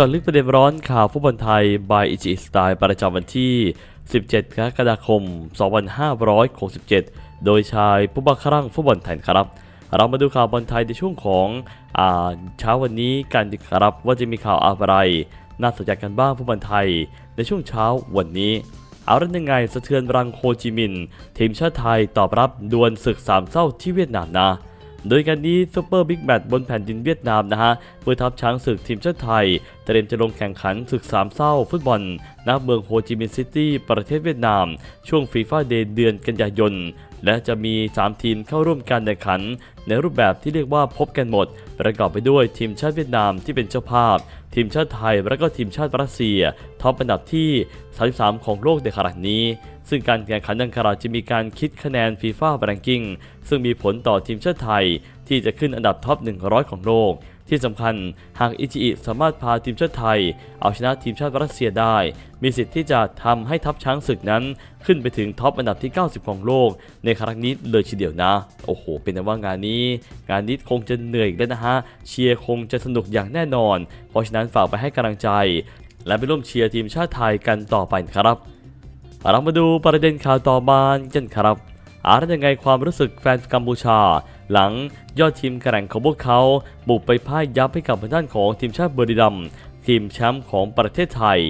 จาะลึกประเด็นร้อนข่าวฟุตบอลไทย by อิจิสไตล์ประจำวันที่ 17 กรกฎาคม 2567 โดยชายผู้บังคับฟุตบอลไทยครับ เรามาดูข่าวบอลไทยในช่วงของอาเช้าวันนี้กันดีครับว่าจะมีข่าวอะไร น่าสนใจกันบ้างฟุตบอลไทย ในช่วงเช้าวันนี้ เอาเรื่องยังไงสะเทือนรังโฮจิมินทีมชาติไทยตอบรับดวลศึกสามเศร้าที่เวียดนามนะ โดยการนี้ซูเปอร์บิ๊กแมตช์บนแผ่นดินเวียดนามนะฮะเพื่อทัพช้างศึกทีมชาติไทยเตรียมจะลงแข่งขันศึกสามเศร้าฟุตบอลณเมืองโฮจิมินห์ซิตี้ประเทศเวียดนาม ช่วงฟีฟ่าเดย์เดือนกันยายน และจะมี 3 ทีมเข้าร่วมการแข่งขัน ในรูปแบบที่เรียกว่าพบกันหมด ประกอบไปด้วยทีมชาติเวียดนามที่เป็นเจ้าภาพ ทีมชาติไทย และก็ทีมชาติรัสเซียท็อปอันดับที่ 33 ของโลกในขณะนี้ ซึ่งการแข่งขันดังกล่าวจะมีการคิดคะแนนฟีฟ่าแรงกิ้งซึ่งมีผลต่อทีมชาติไทย ที่จะขึ้นอันดับท็อป 100 ของโลก ที่สำคัญหากอิจิอิสามารถพาทีมชาติไทย เอาชนะทีมชาติรัสเซียได้ มีสิทธิ์ที่จะทำให้ทัพช้างศึกนั้น ขึ้นไปถึงท็อปอันดับที่ 90 ของโลก ในครั้งนี้เลยทีเดียวนะ โอ้โห เป็นแต่ว่างานนี้ งานนี้คงจะเหนื่อยแล้วนะฮะ เชียร์คงจะสนุกอย่างแน่นอน เพราะฉะนั้นฝากไปให้กำลังใจ และไปร่วมเชียร์ทีมชาติไทยกันต่อไปครับเรามาดูประเด็นข่าวต่อมากันครับอะไรยังไงความรู้สึกแฟนกัมพูชา หลังยอดทีมแข่งของพวกเขา บุกไปพ่ายยับให้กับทางด้านของทีมชาติบุรีรัมย์ทีมแชมป์ของประเทศไทย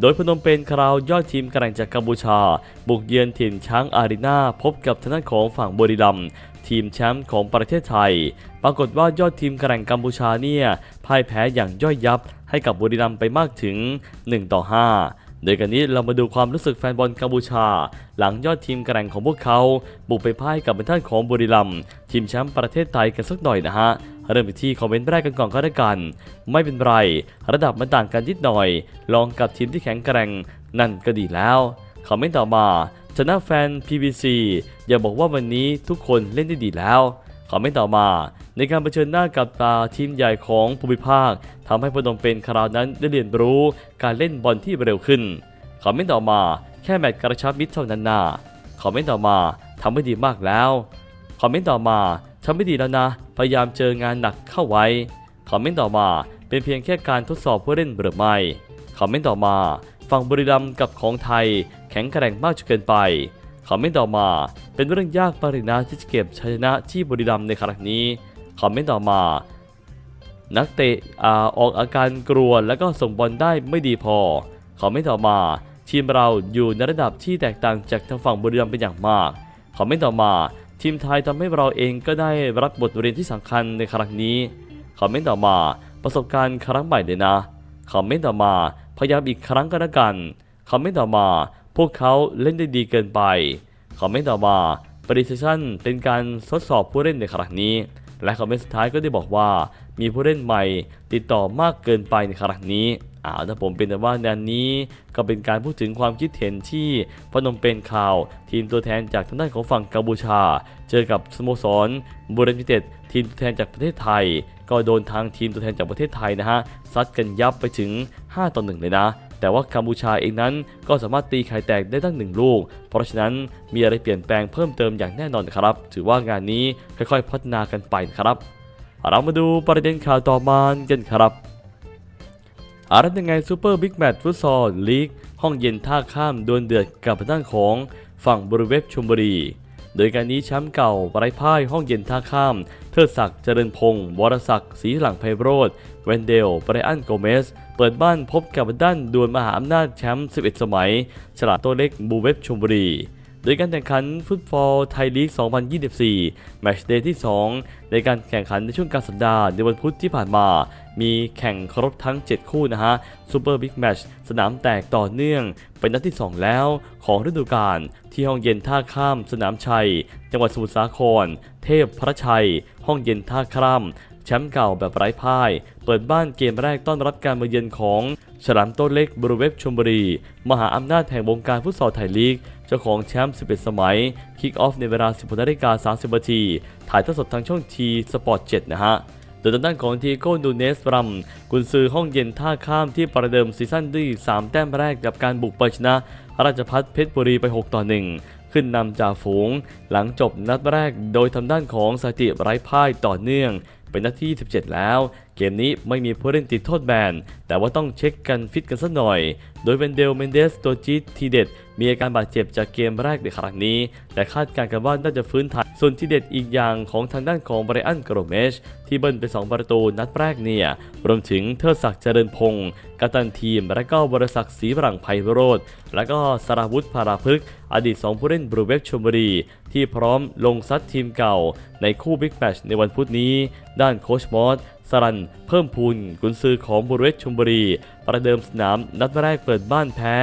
โดยพนมเปญคราวยอดทีมแข่งจากกัมพูชา บุกเยือนถิ่นช้างอารีนาพบกับทางด้านของฝั่งบุรีรัมย์ทีมแชมป์ของประเทศไทย ปรากฏว่ายอดทีมแข่งกัมพูชาเนี่ยพ่ายแพ้อย่างย่อยยับให้กับบุรีรัมย์ไปมากถึง 1 ต่อ 5 โดยกันนี้เรามาดูความรู้สึกแฟนบอลกัมพูชา หลังยอดทีมแกร่งของพวกเขา บุกไปพ่ายกับท่านของบุรีรัมทีมแชมป์ประเทศไทยกันสักหน่อยนะฮะเริ่มไปที่คอมเมนต์แรกกันก่อนก็ได้กัน ไม่เป็นไร ระดับมันต่างกันนิดหน่อย ลองกับทีมที่แข็งแกร่ง นั่นก็ดีแล้วคอมเมนต์ต่อมาชนะแฟน PBC อย่าบอกว่าวันนี้ทุกคนเล่นได้ดีแล้ว คอมเมนต์ต่อมา ในการเผชิญหน้ากับตาทีมใหญ่ของภูมิภาคทำให้พนมเปญคราวนั้นได้เรียนรู้การเล่นบอลที่เร็วขึ้นคอมเมนต์ต่อมา แค่แมตช์กระชับมิตรเท่านั้นนาคอมเมนต์ต่อมาทำไม่ดีมากแล้วคอมเมนต์ต่อมาทำไม่ดีแล้วนะ พยายามเจองานหนักเข้าไว้คอมเมนต์ต่อมา เป็นเพียงแค่การทดสอบผู้เล่นหรือไม่คอมเมนต์ต่อมาฝั่งบุรีรัมย์กับของไทย แข็งแกร่งมากจนเกินไป คอมเมนต์ต่อมา เป็นเรื่องยากปรินาที่จะเก็บชัยชนะที่บุรีรัมย์ในครั้งนี้คอมเมนต์ต่อมา นักเตะอออกอาการกลัวแล้วก็ส่งบอลได้ไม่ดีพอคอมเมนต์ต่อมา ทีมเราอยู่ในระดับที่แตกต่างจากทางฝั่งบุรีรัมย์เป็นอย่างมากคอมเมนต์ต่อมาทีมไทยทำให้เราเองก็ได้รับบทเรียนที่สำคัญในครั้งนี้คอมเมนต์ต่อมา ประสบการณ์ครั้งใหม่เลยนะคอมเมนต์ต่อมา พยายามอีกครั้งก็แล้วกันคอมเมนต์ต่อมา พวกเขาเล่นได้ดีเกินไป คอมเมนต์ต่อมาปฏิเสธเป็นการทดสอบผู้เล่นในครั้งนี้ และคอมเมนต์สุดท้ายก็ได้บอกว่า มีผู้เล่นใหม่ติดต่อมากเกินไปในครั้งนี้อ่าถ้าผมเป็นแต่ว่าแนนนี้ก็เป็นการพูดถึงความคิดเห็นที่พนมเปญข่าว ทีมตัวแทนจากทางด้านของฝั่งกัมพูชา เจอกับสโมสรบุรีรัมย์ยูไนเต็ดทีมตัวแทนจากประเทศไทย ก็โดนทางทีมตัวแทนจากประเทศไทยนะฮะซัดกันยับไปถึง 5 ต่อ 1 เลยนะ แต่ว่ากัมพูชาเองนั้นก็สามารถตีไข่แตกได้ตั้งหนึ่งลูก เพราะฉะนั้นมีอะไรเปลี่ยนแปลงเพิ่มเติมอย่างแน่นอนครับ ถือว่างานนี้ค่อยๆ พัฒนากันไปนครับเรามาดูประเด็นข่าวต่อมากันครับอารัตยังไงซูเปอร์บิ๊กแมตช์ฟุตซอลลีกห้องเย็นท่าข้ามดวลเดือดกับทางด้านของฝั่งบริเวณชมบุรี โดยการนี้แชมป์เก่าไร้พ่ายห้องเย็นท่าข้าม เทิดศักดิ์เจริญพงศ์วรศักดิ์ศรีหลังไพโรธเวนเดลไบรอันโกเมส เปิดบ้านพบกับด้านดวลมหาอำนาจแชมป์ 11 สมัย ฉลาดตัวเล็กบูเวฟชมบุรี โดยการแข่งขันฟุตบอลไทยลีก 2024 แมตช์เดย์ที่ 2 ในการแข่งขันในช่วงกลางสัปดาห์ในวันพุธที่ผ่านมา มีแข่งครบทั้ง 7 คู่นะฮะซูเปอร์บิ๊กแมตช์สนามแตกต่อเนื่อง เป็นนัดที่ 2 แล้วของฤดูกาลที่ห้องเย็นท่าข้ามสนามชัย จังหวัดสมุทรสาคร เทพพระชัย ห้องเย็นท่าข้าม แชมป์เก่าแบบไร้พ่าย เปิดบ้านเกมแรกต้อนรับการมาเยือนของฉลามโต้เล็กบรูเวฟชมบุรี มหาอำนาจแห่งวงการฟุตซอลไทยลีก เจ้าของแชมป์ 11 สมัย คิกออฟในเวลา 16นาฬิกา30นาทีถ่ายทอดสดทางช่องทีสปอร์ต 7 นะฮะโดยทางด้านของทีโก้ดูเนสบรัมกุนซือห้องเย็นท่าข้ามที่ประเดิมซีซั่นด้วย3 แต้มแรกกับการบุกไปชนะ ราชพัฒเพชรบุรีไป 6 ต่อ 1 ขึ้นนำจากฝูง หลังจบนัดแรกโดยทำด้านของสติไร้พ่ายต่อเนื่อง เป็นนัดที่ 27 แล้ว เกมนี้ไม่มีผู้เล่นติดโทษแบน แต่ว่าต้องเช็คกันฟิตกันสักหน่อย โดยเวนเดลเมนเดสตัวจี๊ดทีเด็ด มีอาการบาดเจ็บจากเกมแรกในครั้งนี้ แต่คาดการณ์กันว่าน่าจะฟื้นทัน ส่วนทีเด็ดอีกอย่างของทางด้านของไบรอันกรเมช ที่เบิ้ลไป 2 ประตูนัดแรกเนี่ย รวมถึงเทิดศักดิ์เจริญพงศ์กัตันทีม และก็บริศักดิ์ศรีฝรั่งไพโรธและก็สราวุธพาราพฤกษ์อดีต 2 ผู้เล่นบรูเวกชมบุรี ที่พร้อมลงซัดทีมเก่า ในคู่บิ๊กแมชในวันพุธนี้ ด้านโคชมอส สรัน เพิ่มพูนกุนซือของบุรเวชชมบุรี ประเดิมสนามนัดแรกเปิดบ้านแพ้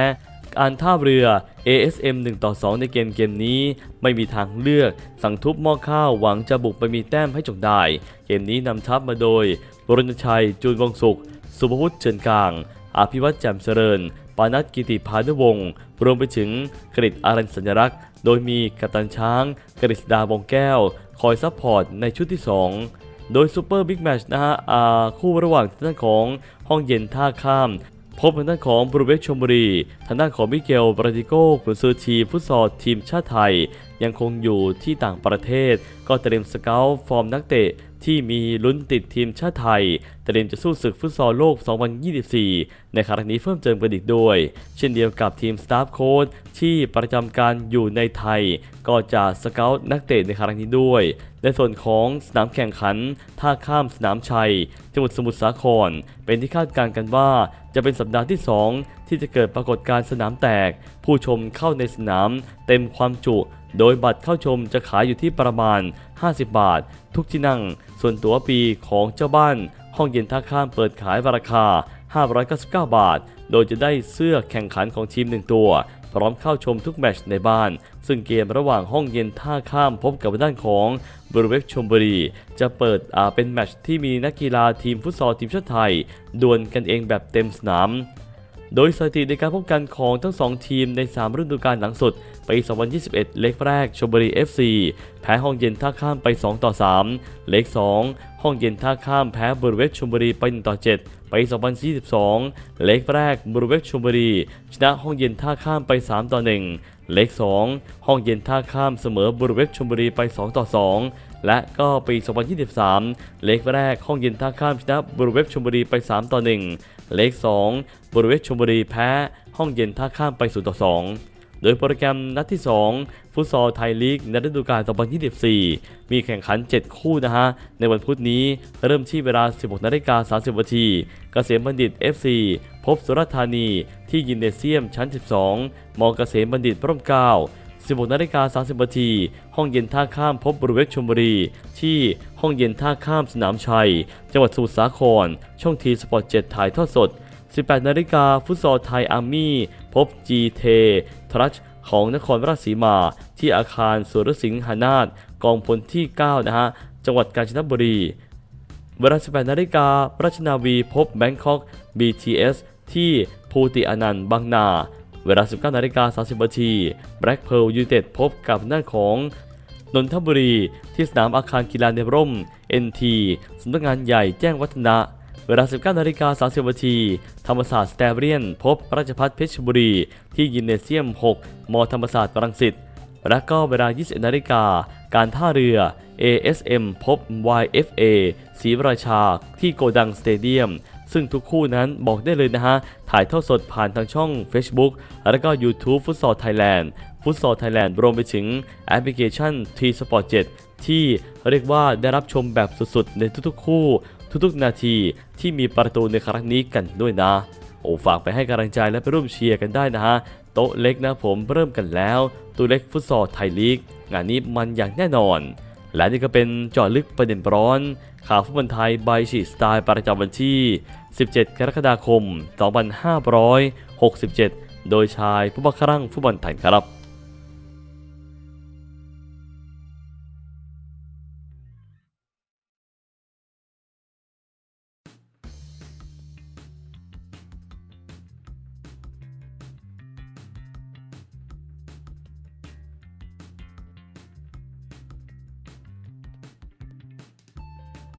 การท่าเรือ ASM 1ต่อ2 ในเกมเกมนี้ ไม่มีทางเลือก สั่งทุบหม้อข้าวหวังจะบุกไปมีแต้มให้จงได้ เกมนี้นำทัพมาโดยบรณชัย จูนวงศุกสุภวุฒิเชิญกลาง อภิวัตแจ่มเจริญ ปานัทกิติพานุวงศ์รวมไปถึงกริตอารันสัญรักษ์ โดยมีกัปตันช้าง กฤษดาวงแก้ว คอยซัพพอร์ตในชุดที่ 2 โดยซูเปอร์บิ๊กแมตชนะฮะคู่ระหว่างทางด้านของห้องเย็นท่าข้าม พบทางด้านของบรูเวกชมบุรี ทางด้านของมิเกลบราติโก้กุนซือทีฟุตซอลทีมชาติไทยยังคงอยู่ที่ต่างประเทศ ก็เตรียมสเกลฟอร์มนักเตะที่มีลุ้นติดทีมชาติไทย เตรียมจะสู้ศึกฟุตซอลโลก 2024 ในครั้งนี้เพิ่มเติมกันอีกด้วย เช่นเดียวกับทีมสตาฟโค้ชที่ประจำการอยู่ในไทย ก็จะสเกลนักเตะในครั้งนี้ด้วย ในส่วนของสนามแข่งขัน ท่าข้ามสนามชัย จังหวัดสมุทรสาคร เป็นที่คาดการณ์กันว่า จะเป็นสัปดาห์ที่ 2 ที่จะเกิดปรากฏการณ์สนามแตก ผู้ชมเข้าในสนามเต็มความจุ โดยบัตรเข้าชมจะขายอยู่ที่ประมาณ 50 บาท ทุกที่นั่ง ส่วนตั๋วปีของเจ้าบ้าน ห้องเย็นท่าข้ามเปิดขายราคา 599 บาท โดยจะได้เสื้อแข่งขันของทีมหนึ่งตัว พร้อมเข้าชมทุกแมตช์ในบ้าน ซึ่งเกมระหว่างห้องเย็นท่าข้ามพบกับด้านของบรูเวกชมบุรี จะเปิดเป็นแมตช์ที่มีนักกีฬาทีมฟุตซอลทีมชาติไทยดวลกันเองแบบเต็มสนาม โดยสถิติในการพบกันของทั้ง 2 ทีมใน 3 ฤดูกาลหลังสุดปี2021 เล็กแรกชลบุรี FC แพ้ห้องเย็นท่าข้ามไป 2 ต่อ 3 เล็ก 2 ห้องเย็นท่าข้ามแพ้บรูเวกชลบุรีไป 1 ต่อ7ปี2022 เล็กแรกบรูเวกชลบุรี ชนะห้องเย็นท่าข้ามไป 3 ต่อ 1 เล็ก 2 ห้องเย็นท่าข้ามเสมอบรูเวกชลบุรีไป 2 ต่อ 2และก็ปี 2023 เล็กแรกห้องเย็นท่าข้ามชนะบรูเวกชลบุรีไป 3 ต่อ 1 เลข 2 บริเวณชมบุรีแพ้ห้องเย็นท่าข้ามไป0ต่อ2โดยโปรแกรมนัดที่ 2 ฟุตซอลไทยลีกในฤดูกาล 2024 มีแข่งขัน 7 คู่นะฮะ ในวันพุธนี้เริ่มที่เวลา 16นาฬิกา30นาทีเกษมบัณฑิต FC พบสุราษฎร์ธานีที่ยินเนเซียมชั้น 12 มอเกษมบัณฑิตพร่มเกล้า16นาฬิกา30นาทีห้องเย็นท่าข้ามพบบริเวณชมบุรี ที่ห้องเย็นท่าข้ามสนามชัย จังหวัดสมุทรสาคร ช่องทีสปอร์ต7ถ่ายทอดสด 18 นาฬิกาฟุตซอลไทยอาร์มี่ พบจีเททรัชของนครราชสีมา ที่อาคารสุรสิงหานาถกองพลที่ 9 นะฮะ จังหวัดกาญจนบุรี เวลา 18 นาฬิการาชนาวีพบแบงคอก BTS ที่ภูติอนันต์บางนา เวลา 19 นาฬิกา30นาทีแบล็กเพิร์ลยูเต็ดพบกับหน้านของนนทบุรี ที่สนามอาคารกีฬาในร่ม NT สำนักงานใหญ่แจ้งวัฒนะ เวลา 19นาฬิกา30นาทีธรรมศาสตร์สแตเรียน พบราชพัฒเพชรบุรี ที่ยินเนเซียม 6 มธรรมศาสตร์รังสิต และก็เวลา 21นาฬิกา การท่าเรือ ASM พบ YFA ศรีราชา ที่โกดังสเตเดียม ซึ่งทุกคู่นั้นบอกได้เลยนะฮะ ถ่ายทอดสดผ่านทางช่อง Facebook แล้วก็ YouTube ฟุตซอลไทยแลนด์ฟุตซอลไทยแลนด์รวมไปถึงแอปพลิเคชัน T Sport 7ที่เรียกว่าได้รับชมแบบสุดๆ ในทุกๆคู่ ทุกๆนาทีที่มีประตูในครั้งนี้กันด้วยนะ โอ้ฝากไปให้กำลังใจและไปร่วมเชียร์กันได้นะฮะ โต๊ะเล็กนะผมเริ่มกันแล้วตัวเล็กฟุตซอลไทยลีก งานนี้มันอย่างแน่นอน และนี่ก็เป็นจาะลึกประเด็นร้อน ข่าวฟุตบอลไทยใบฉีสไตล์ประจำวันที่ 17 กรกฎาคม 2567 โดยชายผู้บังคับรังฟุตบอลไทยครับ